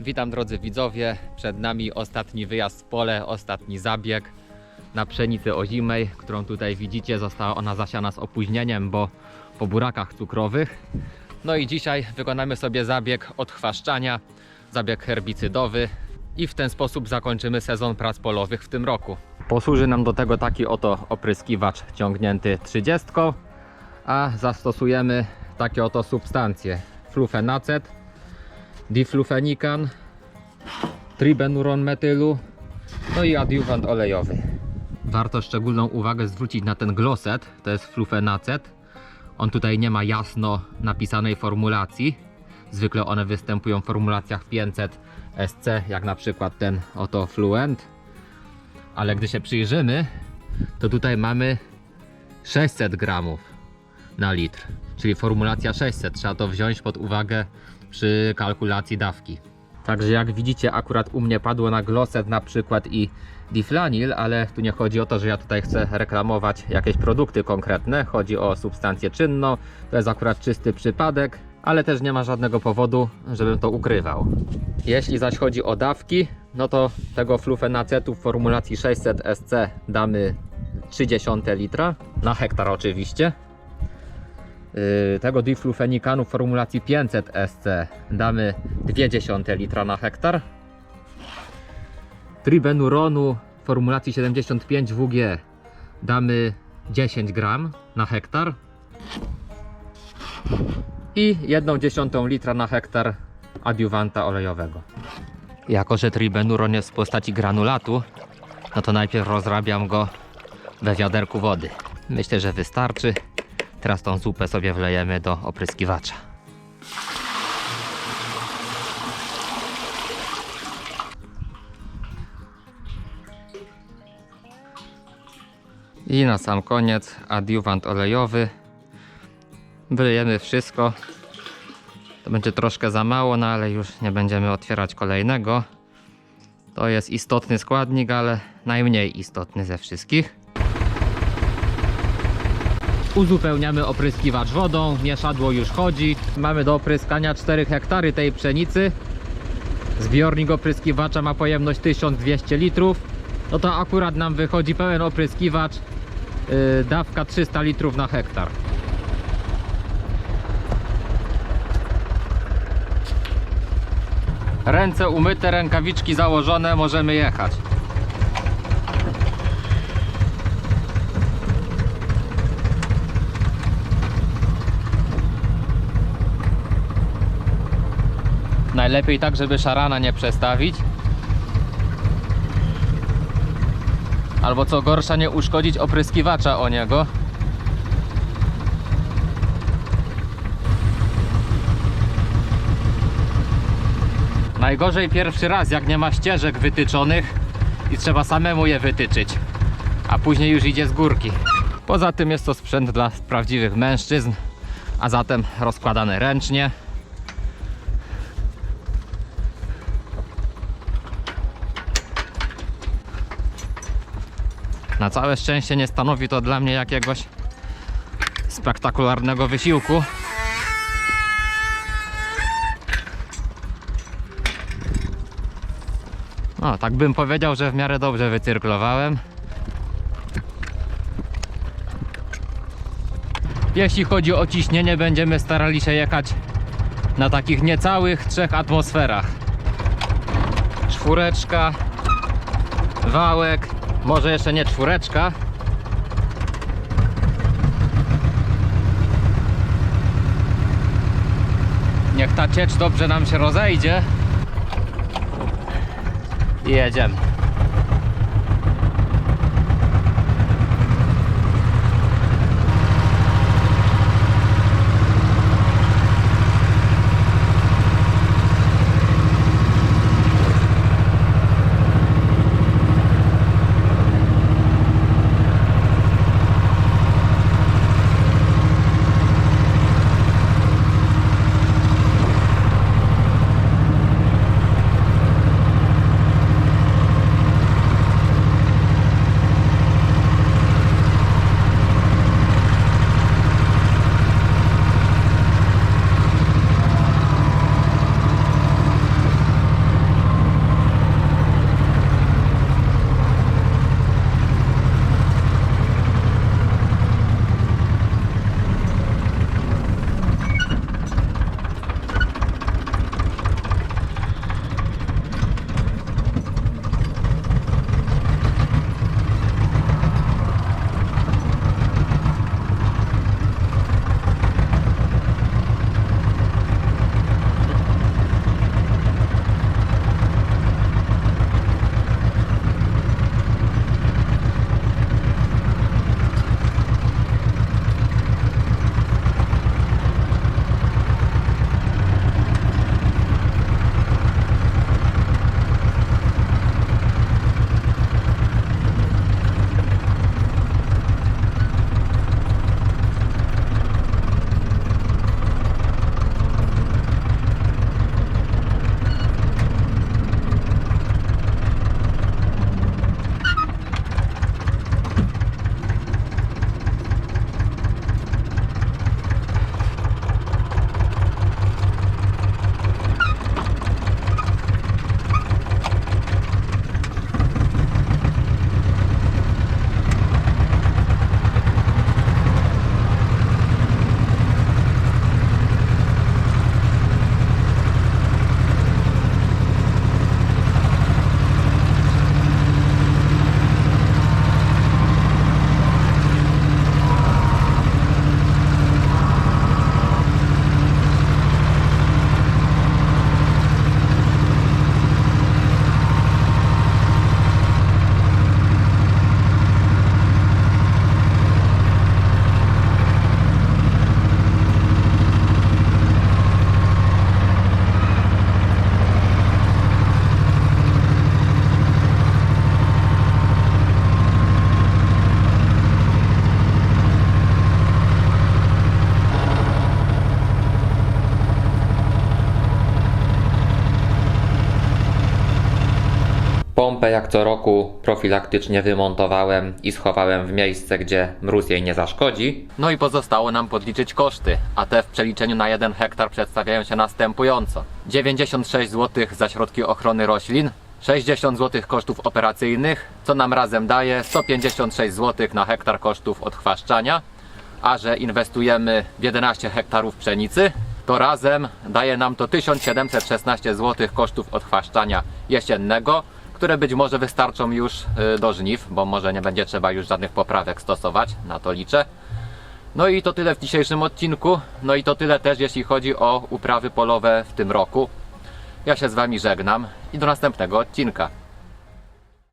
Witam drodzy widzowie. Przed nami ostatni wyjazd w pole, ostatni zabieg na pszenicy ozimej, którą tutaj widzicie. Została ona zasiana z opóźnieniem, bo po burakach cukrowych. No i dzisiaj wykonamy sobie zabieg odchwaszczania, zabieg herbicydowy i w ten sposób zakończymy sezon prac polowych w tym roku. Posłuży nam do tego taki oto opryskiwacz ciągnięty 30, a zastosujemy takie oto substancje. Flufenacet, diflufenikan, tribenuron metylu, no i adiuwant olejowy. Warto szczególną uwagę zwrócić na ten gloset, to jest flufenacet. On tutaj nie ma jasno napisanej formulacji. Zwykle one występują w formulacjach 500 SC, jak na przykład ten oto Fluent. Ale gdy się przyjrzymy, to tutaj mamy 600 gramów na litr, czyli formulacja 600. Trzeba to wziąć pod uwagę przy kalkulacji dawki. Także jak widzicie, akurat u mnie padło na gloset na przykład i diflanil, ale tu nie chodzi o to, że ja tutaj chcę reklamować jakieś produkty konkretne. Chodzi o substancję czynną. To jest akurat czysty przypadek, ale też nie ma żadnego powodu, żebym to ukrywał. Jeśli zaś chodzi o dawki, no to tego flufenacetu w formulacji 600 SC damy 30 litra na hektar oczywiście. Yy, tego diflufenikanu w formulacji 500 SC damy 0,2 litra na hektar. Tribenuronu w formulacji 75 WG damy 10 gram na hektar. I 1,1 litra na hektar adiuwanta olejowego. Jako, że tribenuron jest w postaci granulatu, no to najpierw rozrabiam go we wiaderku wody. Myślę, że wystarczy. Teraz tą zupę sobie wlejemy do opryskiwacza. I na sam koniec adiuwant olejowy. Wylejemy wszystko. To będzie troszkę za mało, no ale już nie będziemy otwierać kolejnego. To jest istotny składnik, ale najmniej istotny ze wszystkich. Uzupełniamy opryskiwacz wodą, mieszadło już chodzi. Mamy do opryskania 4 hektary tej pszenicy. Zbiornik opryskiwacza ma pojemność 1200 litrów. No to akurat nam wychodzi pełen opryskiwacz, yy, dawka 300 litrów na hektar. Ręce umyte, rękawiczki założone, możemy jechać. Najlepiej tak, żeby szarana nie przestawić. Albo co gorsza, nie uszkodzić opryskiwacza o niego. Najgorzej pierwszy raz, jak nie ma ścieżek wytyczonych i trzeba samemu je wytyczyć, a później już idzie z górki. Poza tym jest to sprzęt dla prawdziwych mężczyzn, a zatem rozkładany ręcznie. Na całe szczęście nie stanowi to dla mnie jakiegoś spektakularnego wysiłku. O, tak bym powiedział, że w miarę dobrze wycyrklowałem. Jeśli chodzi o ciśnienie, będziemy starali się jechać na takich niecałych trzech atmosferach. Czwóreczka, wałek, może jeszcze nie czwóreczka. Niech ta ciecz dobrze nam się rozejdzie. I jedziemy. Pompę jak co roku profilaktycznie wymontowałem i schowałem w miejsce, gdzie mróz jej nie zaszkodzi. No i pozostało nam podliczyć koszty, a te w przeliczeniu na 1 hektar przedstawiają się następująco. 96 zł za środki ochrony roślin, 60 zł kosztów operacyjnych, co nam razem daje 156 zł na hektar kosztów odchwaszczania, a że inwestujemy w 11 hektarów pszenicy, to razem daje nam to 1716 zł kosztów odchwaszczania jesiennego, które być może wystarczą już y, do żniw, bo może nie będzie trzeba już żadnych poprawek stosować, na to liczę. No i to tyle w dzisiejszym odcinku. No i to tyle też jeśli chodzi o uprawy polowe w tym roku. Ja się z Wami żegnam i do następnego odcinka.